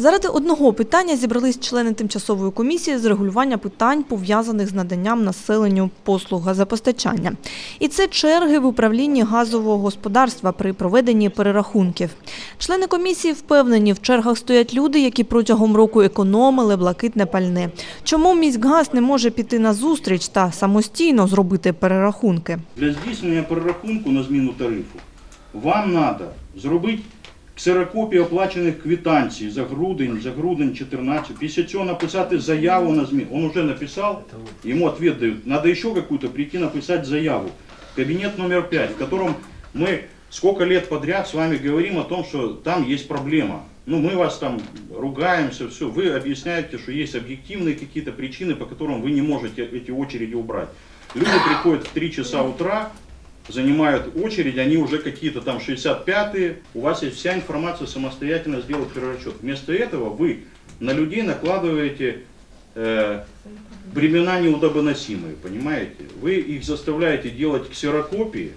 Заради одного питання зібрались члени тимчасової комісії з регулювання питань, пов'язаних з наданням населенню послуг газопостачання. І це черги в управлінні газового господарства при проведенні перерахунків. Члени комісії впевнені, в чергах стоять люди, які протягом року економили блакитне пальне. Чому міськгаз не може піти на зустріч та самостійно зробити перерахунки? Для здійснення перерахунку на зміну тарифу вам треба зробити ксерокопію оплачених квитанцій за грудень, за грудень 14. Після цього написати заяву на зміну. Он уже написал, ему ответ дают. Надо еще какую-то прийти написать заяву. Кабинет номер 5, в котором мы сколько лет подряд с вами говорим о том, что там есть проблема. Ну, мы вас там ругаемся, все. Вы объясняете, что есть объективные какие-то причины, по которым вы не можете эти очереди убрать. Люди приходят в 3 часа утра, занимают очередь, они уже какие-то там 65-е, у вас есть вся информация самостоятельно сделать перерасчет. Вместо этого вы на людей накладываете э, бремена неудобоносимые, понимаете? Вы их заставляете делать ксерокопии,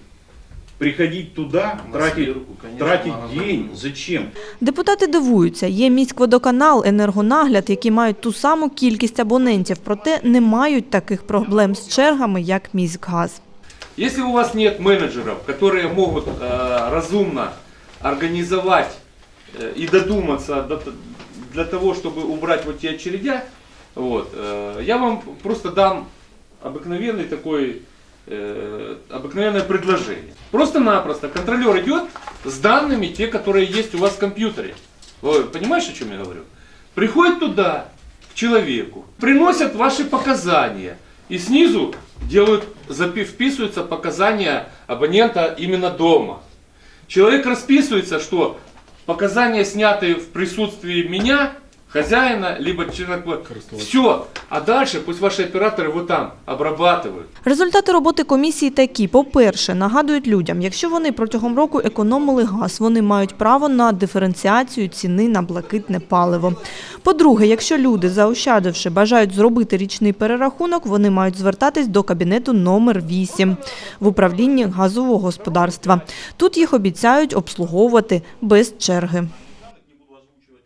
приходить туда, тратить, тратить день. Зачем? Депутати дивуються, є міськводоканал, енергонагляд, які мають ту саму кількість абонентів, проте не мають таких проблем з чергами, як міськгаз. Если у вас нет менеджеров, которые могут э, разумно организовать э, и додуматься до для того, чтобы убрать вот те очередя, вот, э, я вам просто дам обыкновенный такой, э, обыкновенное предложение. Просто-напросто контролер идет с данными, те, которые есть у вас в компьютере. Вы понимаешь, о чем я говорю? Приходит туда, к человеку, приносят ваши показания и снизу делают, вписываются показания абонента именно дома. Человек расписывается, что показания сняты в присутствии меня, хозяина, либо человека. Все. А дальше пусть ваши операторы вот там обрабатывают. Результати роботи комісії такі: по-перше, нагадують людям, якщо вони протягом року економили газ, вони мають право на диференціацію ціни на блакитне паливо. По-друге, якщо люди, заощадивши, бажають зробити річний перерахунок, вони мають звертатись до кабінету номер 8 в управлінні газового господарства. Тут їх обіцяють обслуговувати без черги.